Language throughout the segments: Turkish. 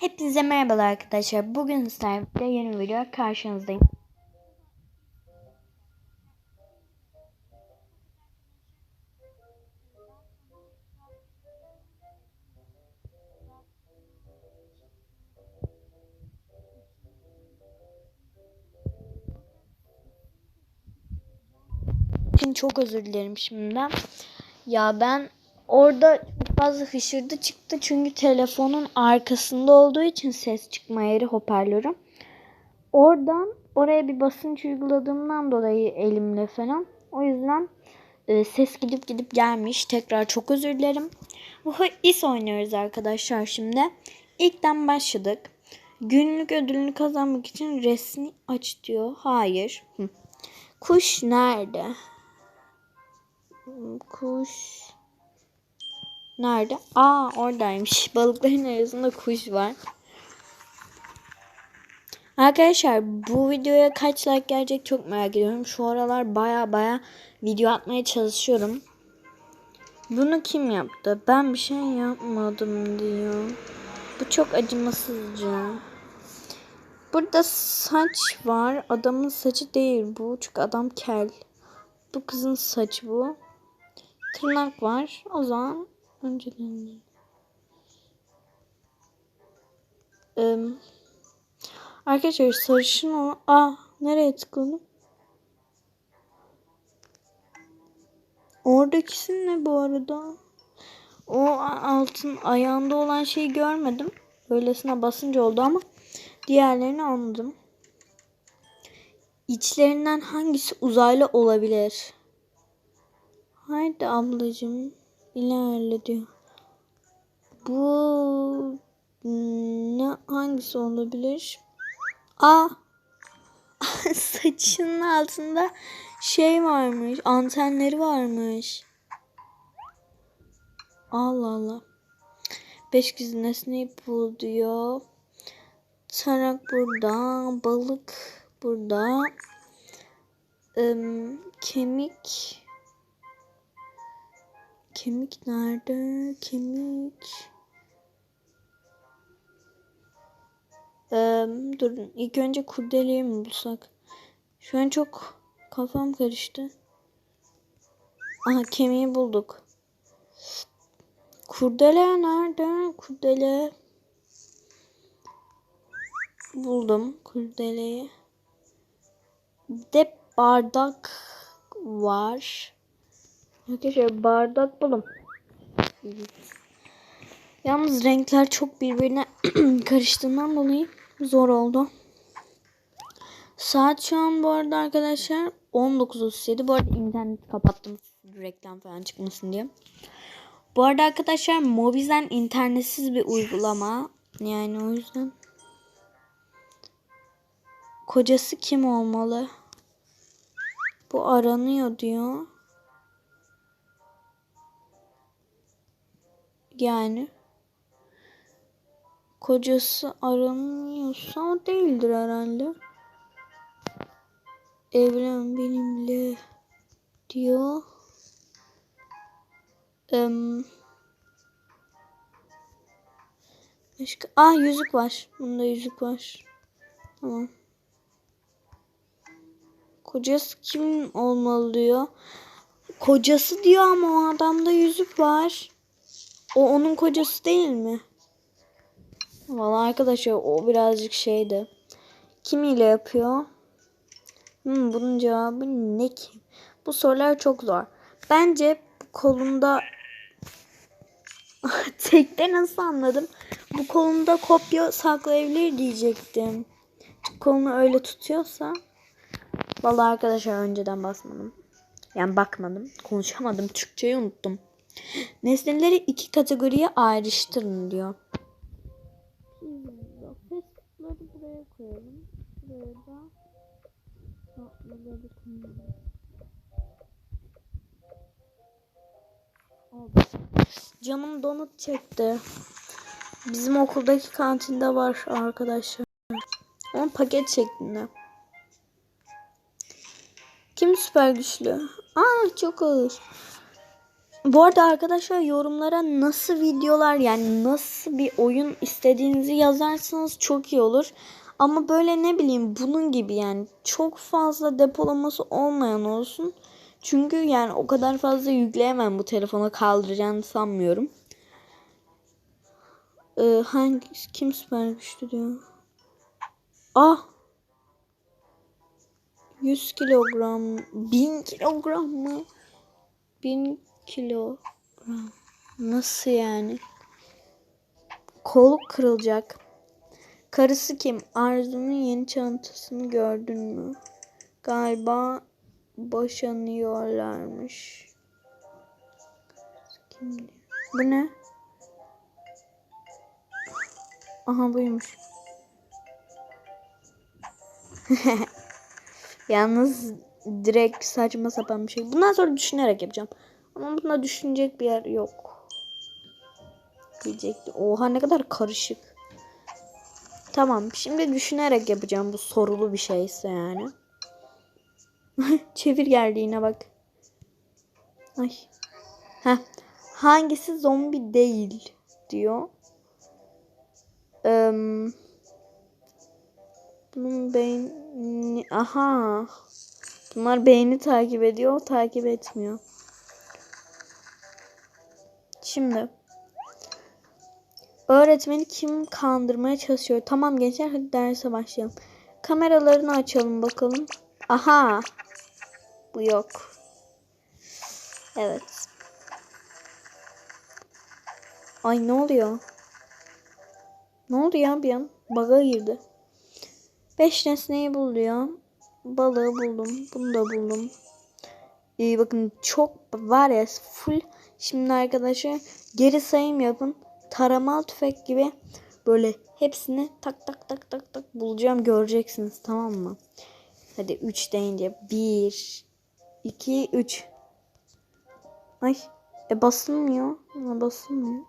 Hepinize merhabalar arkadaşlar. Bugün sizlerle yeni video karşınızdayım. için çok özür dilerim şimdiden. Ya ben orada fazla hışırdı çıktı çünkü telefonun arkasında olduğu için ses çıkma yeri hoparlörüm. Oradan oraya bir basınç uyguladığımdan dolayı elimle falan. O yüzden e, ses gidip gidip gelmiş. Tekrar çok özür dilerim. Bu is oynuyoruz arkadaşlar şimdi. İlkten başladık. Günlük ödülünü kazanmak için resmi aç diyor. Hayır. Kuş nerede? Kuş nerede? Aa oradaymış. Balıkların arasında kuş var. Arkadaşlar bu videoya kaç like gelecek çok merak ediyorum. Şu aralar baya baya video atmaya çalışıyorum. Bunu kim yaptı? Ben bir şey yapmadım diyor. Bu çok acımasızca. Burada saç var. Adamın saçı değil bu. Çünkü adam kel. Bu kızın saçı bu. Tırnak var. O zaman önceden ee, Arkadaşlar sarışın o. Aa nereye tıkladım? Oradakisi ne bu arada? O altın ayağında olan şeyi görmedim. Öylesine basınca oldu ama diğerlerini anladım. İçlerinden hangisi uzaylı olabilir? Haydi ablacığım ilerle diyor. Bu ne hangisi olabilir? Aa saçının altında şey varmış, antenleri varmış. Allah Allah. Beş kız nesneyi bul diyor. Tarak burada, balık burada. Im, kemik Kemik nerede? Kemik. Ee, durun. İlk önce kurdeleyi mi bulsak? Şu an çok kafam karıştı. Aha kemiği bulduk. Kurdele nerede? Kurdele. Buldum kurdeleyi. Bir de bardak var. Arkadaşlar bardak bulun. Yalnız renkler çok birbirine karıştığından dolayı zor oldu. Saat şu an bu arada arkadaşlar 19.37. Bu arada interneti kapattım reklam falan çıkmasın diye. Bu arada arkadaşlar Mobizen internetsiz bir uygulama. Yani o yüzden. Kocası kim olmalı? Bu aranıyor diyor. Yani kocası aranıyorsa değildir herhalde. Evlen benimle diyor. Um, başka ah yüzük var. Bunda yüzük var. Tamam. Kocası kim olmalı diyor. Kocası diyor ama o adamda yüzük var. O onun kocası değil mi? Vallahi arkadaşlar o birazcık şeydi. Kim ile yapıyor? Hmm, bunun cevabı ne ki? Bu sorular çok zor. Bence kolunda tekte nasıl anladım? Bu kolunda kopya saklayabilir diyecektim. Kolunu öyle tutuyorsa. Vallahi arkadaşlar önceden basmadım. Yani bakmadım. Konuşamadım. Türkçeyi unuttum. Nesneleri iki kategoriye ayrıştırın diyor. Facebook'ları buraya koyalım. Buraya da tatlıları koyalım. Canım donut çekti. Bizim okuldaki kantinde var arkadaşlar. Ama paket şeklinde. Kim süper güçlü? Aa çok ağır. Bu arada arkadaşlar yorumlara nasıl videolar yani nasıl bir oyun istediğinizi yazarsanız çok iyi olur. Ama böyle ne bileyim bunun gibi yani çok fazla depolaması olmayan olsun. Çünkü yani o kadar fazla yükleyemem bu telefona kaldıracağını sanmıyorum. Ee, hangi kim süper güçlü diyor? Ah 100 kilogram 1000 kilogram mı? 1000 kilogram. Nasıl yani? Kol kırılacak. Karısı kim? Arzu'nun yeni çantasını gördün mü? Galiba boşanıyorlarmış. Bu ne? Aha buymuş. Yalnız direkt saçma sapan bir şey. Bundan sonra düşünerek yapacağım. Ama bunda düşünecek bir yer yok. Diyecekti. Oha ne kadar karışık. Tamam şimdi düşünerek yapacağım bu sorulu bir şeyse yani. Çevir geldiğine bak. Ay. Heh. Hangisi zombi değil diyor. Ee, bunun beyni... Aha. Bunlar beyni takip ediyor. O takip etmiyor. Şimdi. Öğretmeni kim kandırmaya çalışıyor? Tamam gençler hadi derse başlayalım. Kameralarını açalım bakalım. Aha. Bu yok. Evet. Ay ne oluyor? Ne oldu ya bir an? Baga girdi. Beş nesneyi bul diyor. Balığı buldum. Bunu da buldum. Ee, bakın çok var ya full. Şimdi arkadaşlar geri sayım yapın. Taramal tüfek gibi böyle hepsini tak tak tak tak tak bulacağım göreceksiniz tamam mı? Hadi 3 deyince 1 2 3 Ay e basılmıyor. Ha, basılmıyor.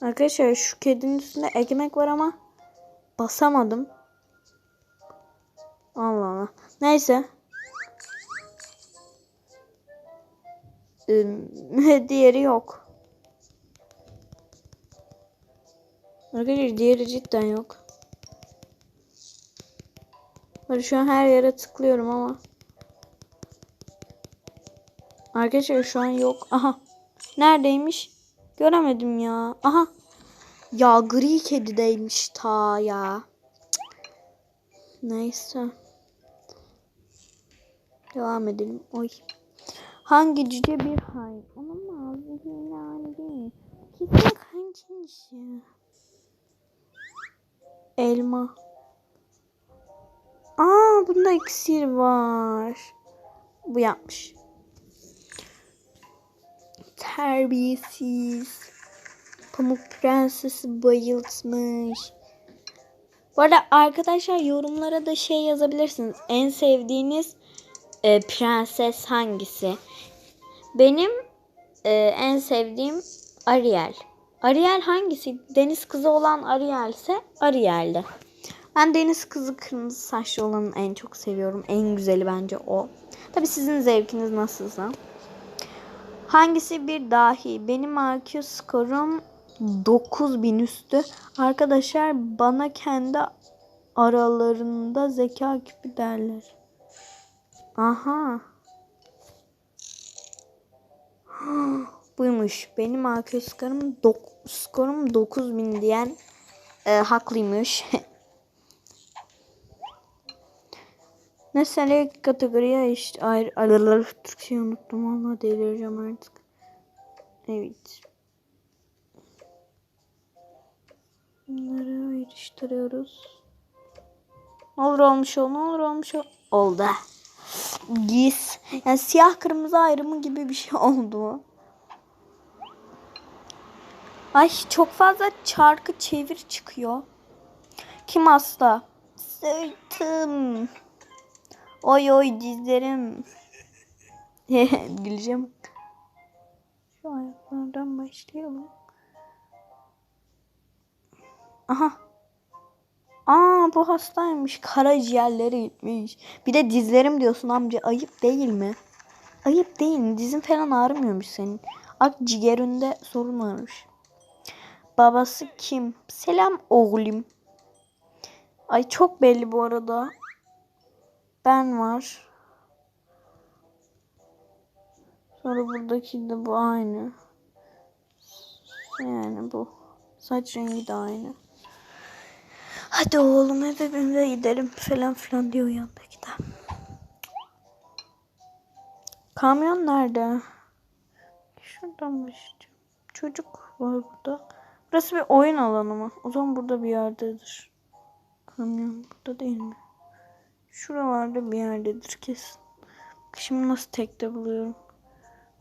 Arkadaşlar şu kedinin üstünde ekmek var ama basamadım. Allah Allah. Neyse. diğeri yok. Arkadaşlar diğeri cidden yok. Hadi şu an her yere tıklıyorum ama. Arkadaşlar şu an yok. Aha. Neredeymiş? Göremedim ya. Aha. Ya gri kedideymiş ta ya. Neyse. Devam edelim. Oy. Hangi cüce bir hay? Olamaz. Yani değil. Kesin kancıymış ya. Elma. Aa bunda iksir var. Bu yapmış. Terbiyesiz. Pamuk Prenses'i bayıltmış. Bu arada arkadaşlar yorumlara da şey yazabilirsiniz. En sevdiğiniz e, prenses hangisi? Benim e, en sevdiğim Ariel. Ariel hangisi? Deniz kızı olan Ariel ise Ariel'de. Ben deniz kızı kırmızı saçlı olanı en çok seviyorum. En güzeli bence o. Tabi sizin zevkiniz nasılsa. Hangisi bir dahi? Benim IQ skorum 9000 üstü. Arkadaşlar bana kendi aralarında zeka küpü derler. Aha. Buymuş. Benim IQ skorum, dok skorum 9000 diyen e, haklıymış. Mesela kategoriye işte ayrı aralar Türkçe unuttum valla delireceğim artık. Evet. Bunları ayrıştırıyoruz. Ne olur olmuş ol, ne olur olmuş ol. Oldu. Giz. Yani siyah kırmızı ayrımı gibi bir şey oldu. Ay çok fazla çarkı çevir çıkıyor. Kim hasta? Sırtım. Oy oy dizlerim. Güleceğim. Şu ayaklardan başlayalım. Aha. Aa bu hastaymış. Karaciğerleri gitmiş. Bir de dizlerim diyorsun amca. Ayıp değil mi? Ayıp değil mi? Dizin falan ağrımıyormuş senin. akciğerinde sorun varmış. Babası kim? Selam oğlum. Ay çok belli bu arada. Ben var. Sonra buradaki de bu aynı. Yani bu. Saç rengi de aynı. Hadi oğlum eve evimize gidelim falan filan diyor yandaki de. Kamyon nerede? Şuradan başlayacağım. Çocuk var burada. Burası bir oyun alanı mı? O zaman burada bir yerdedir. Kamyon burada değil mi? Şuralarda bir yerdedir kesin. Şimdi nasıl tekte buluyorum.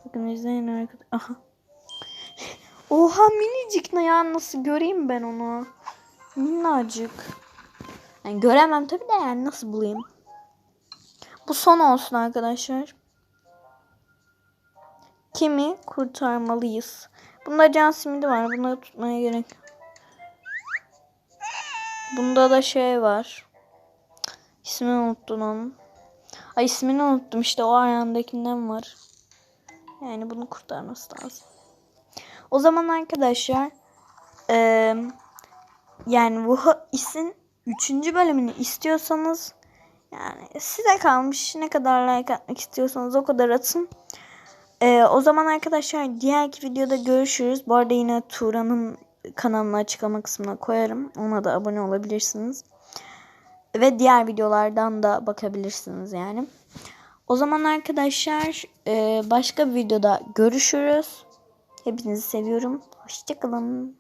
Bakın izleyin arkadaşlar. Aha. Oha minicik ne ya nasıl göreyim ben onu? Minnacık. Yani göremem tabi de yani nasıl bulayım? Bu son olsun arkadaşlar. Kimi kurtarmalıyız? Bunda can simidi var. Bunları tutmaya gerek. Bunda da şey var. İsmini unuttum onun. Ay ismini unuttum işte o ayağındakinden var. Yani bunu kurtarması lazım. O zaman arkadaşlar eee, yani bu isin 3. bölümünü istiyorsanız yani size kalmış ne kadar like atmak istiyorsanız o kadar atın. Eee, o zaman arkadaşlar diğerki videoda görüşürüz. Bu arada yine Tuğra'nın kanalını açıklama kısmına koyarım. Ona da abone olabilirsiniz. Ve diğer videolardan da bakabilirsiniz yani. O zaman arkadaşlar eee, başka bir videoda görüşürüz. Hepinizi seviyorum. Hoşçakalın.